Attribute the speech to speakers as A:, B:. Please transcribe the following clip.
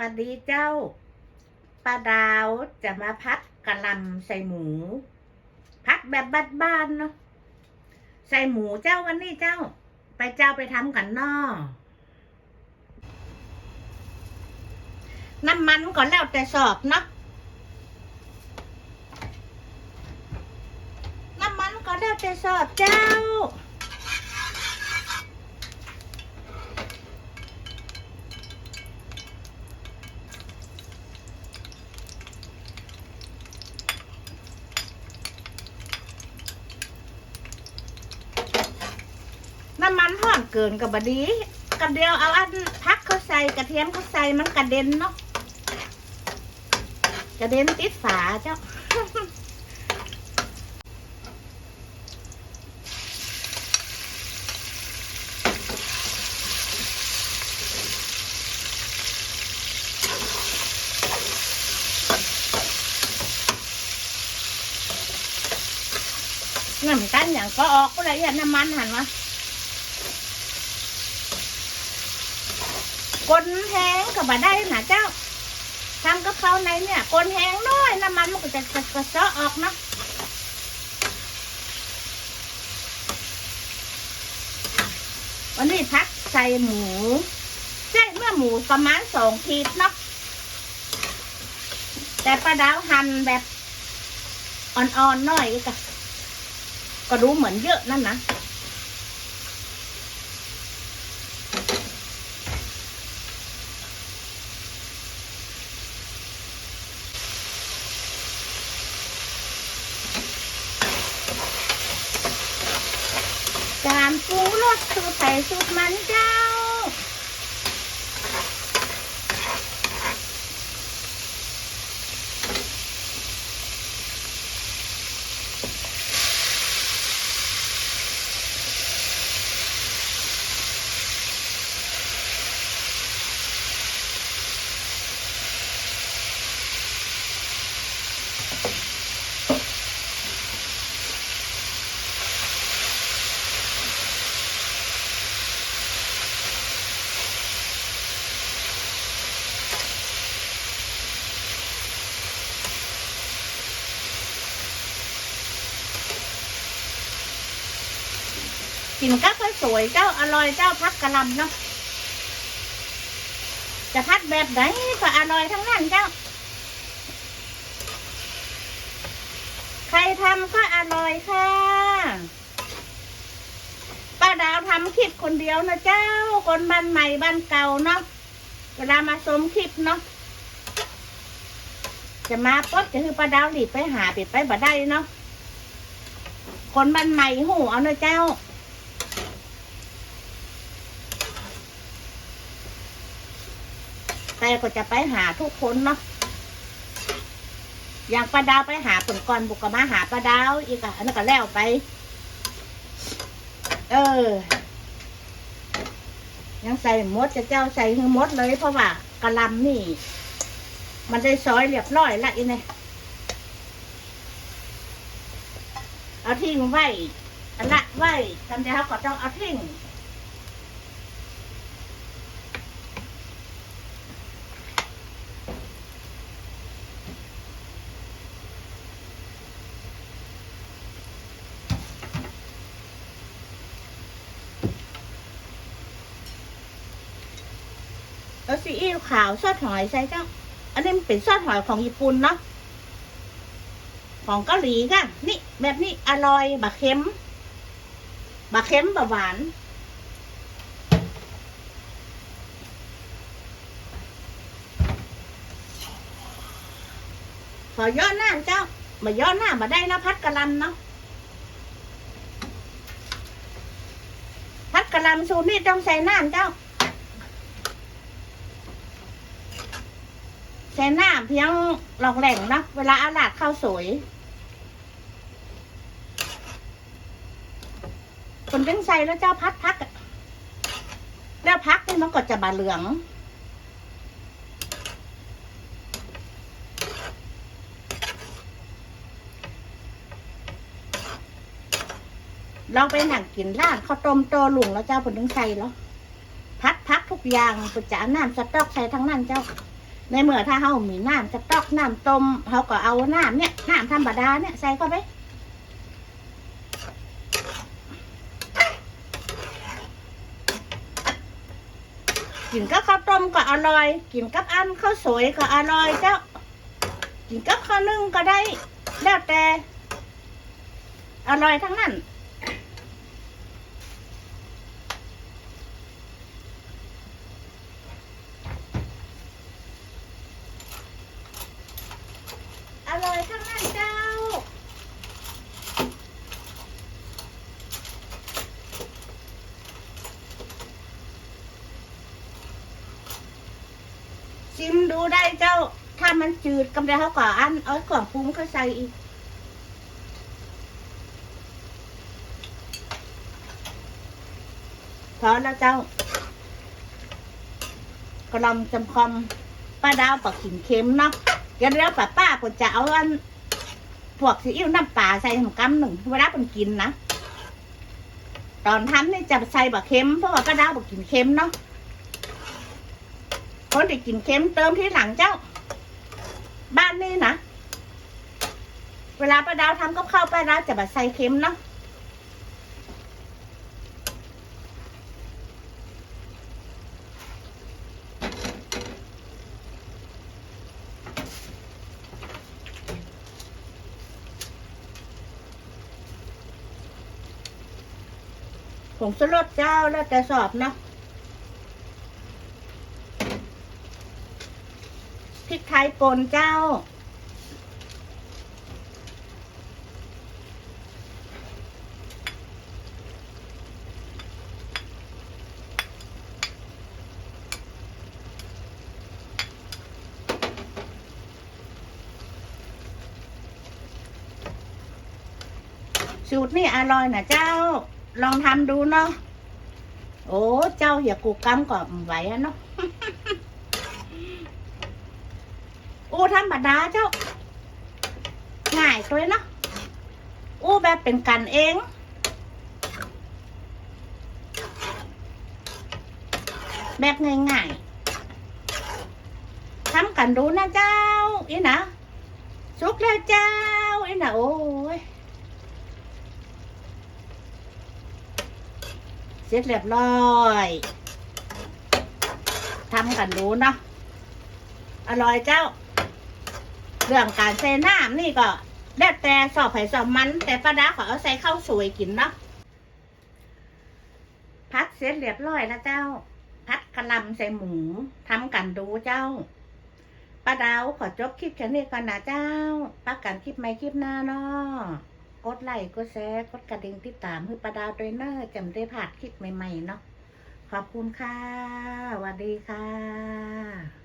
A: สวัสดีเจ้าป้าดาวจะมาพัดกะลำใส่หมู พัดแบบบ้านๆเนาะใส่หมูเจ้าวันนี้เจ้า ไปเจ้าไปทำกันนอน้ำมันก่อนแล้วแต่สอบเนาะน้ำมันก็แล้วแต่สอบเจ้า น้ำมันห่อน เกินกับบดีกระเดียวเอาอันพักเขาใส่กระเทียมเขาใส่มันกระเด็นเนาะกระเด็นติดฝาเจ้าน้ำกันอย่างก็ออกก็เลยอย่างน้ำมันหันวะ กลแห้งก็บ่ได้นะเจ้าทำกับเขาวในเนี่ยกลแห้งน้อยน้ำมันมันก็จะกระเซาะออกนะวันนี้พักใส่หมูใช่เมื่อหมูประมาณสองขีดเนาะแต่ปลาดาวหั่นแบบอ่อนๆหน่อยกอะก็รู้เหมือนเยอะนั่นนะ การ ปรุงรสสูตรไทยสูตรมันเจ้า กินกับข้าวสวยเจ้าอร่อยเจ้าพักกะลำเนาะจะพัดแบบไหนก็อร่อยทั้งนั้นเจ้า ใครทำก็อร่อยค่ะป้าดาวทำคลิปคนเดียวนะเจ้า คนบ้านใหม่บ้านเก่าเนาะเวลามาชมคลิปเนาะจะมาปุ๊บจะคือป้าดาวหลีบไปหาปิดไปบ่ได้เนาะคนบ้านใหม่หูเอาเนะเจ้า แต่ ก็จะไปหาทุกคนเนาะอย่างปลาดาวไปหาผลก่อนบุกมาหาปลาดาวอีกอะอันนั้นก็แล้วไป เออ ยังใส่มดจะเจ้าใส่หือมดเลยเพราะว่ากะลำนี่ มันได้ซอยเรียบร้อยละอีเนี่ยเอาทิ้งไว้อันละไว้ทำเดียวก็ต้องเอาทิ้ง เอาซีอิ๊วขาวซอสหอยใส่เจ้าอันนี้มันเป็นซอสหอยของญี่ปุ่นเนาะของเกาหลีกันนี่แบบนี้อร่อยบะเค็มบะเค็มบะหวานขอย่อหน้าเจ้ามาย่อหน้ามาได้นะพัดกะลำเนาะพัดกะลำสูตรนี่ต้องใส่น้ำเจ้า ช้น้ำเพียงหลอกแหล่งนะเวลาเอาลาดข้าวสวยคนจังใส่แล้วเจ้าพัดพักอะแล้วพักนี่มันก็จะบาเหลืองลองไปหนังกินร้านข้าวต้มโตหลุงแล้วเจ้าผลถึงใส่แล้วพัดพักทุกอย่างปุจจาน้ำสต๊อกใส่ทั้งนั้นเจ้า ในเมื่อถ้าเฮามีน้ำจะตอกน้ำต้มเขาก็เอาน้ำเนี่ยน้ำธรรมดาเนี่ยใส่เข้าไปกินกับข้าวต้มก็อร่อย กินกับอันข้าวสวยก็อร่อยเจ้า กินกับข้าวนึ่งก็ได้ แล้วแต่ อร่อยทั้งนั้น อร่อยทั้งนั้นเจ้า ชิมดูได้เจ้า ถ้ามันจืดกำเดียวเขาก็อันเอากล่องปรุงเขาใส่อีกพอแล้วเจ้ากระลำจำคอมป้าดาวปักขินเค็มเนาะ เดี๋ยวเดี๋ยวป้าป้าก็จะเอาอันพวกซีอิ๊วน้ำปลาใส่หนึ่งกำหนึ่งเวลาเป็นกินนะตอนทำนี่จะใส่บักเค็มเพราะว่าป้าดาวปักขินเค็มเนาะคนที่กินเค็มเติมที่หลังเจ้า บ้านนี่นะเวลาป้าดาวทำกับข้าวป้าดาวจะแบบใส่เค็มเนาะ ผงสลดเจ้าแล้วแต่สอบเนาะพริกไทยป่นเจ้า สูตรนี่อร่อยนะเจ้า ลองทำดูเนาะ โอ้เจ้าอย่ากูกำก่อนไหวอะเนาะ โอ้ธรรมดาเจ้า ง่ายเลยเนาะ โอ้แบบเป็นกันเองแบบง่ายๆทำกันดูนะเจ้าอีนะสุกแล้วเจ้าอีนะโอ้ย เสร็จเรียบร้อยทำกันดูเนาะอร่อยเจ้า เรื่องการใส่น้ำนี่ก็แล้วแต่สอบไผ่สอบมัน แต่ป้าดาขอเอาใส่ข้าวสวยกินเนาะพัดเสร็จเรียบร้อยแล้วเจ้า พัดกระลำใส่หมูทำกันดูเจ้าป้าดาวขอจบคลิปแค่นี้ก่อนนะเจ้าปักกันคลิปใหม่คลิปหน้าเนาะ กดไลค์กดแชร์กดกระดิ่งติดตามให้ป้าดาวด้วยเนอร์จำได้ผ่านคลิปใหม่ ๆ เนาะขอบคุณค่ะสวัสดีค่ะ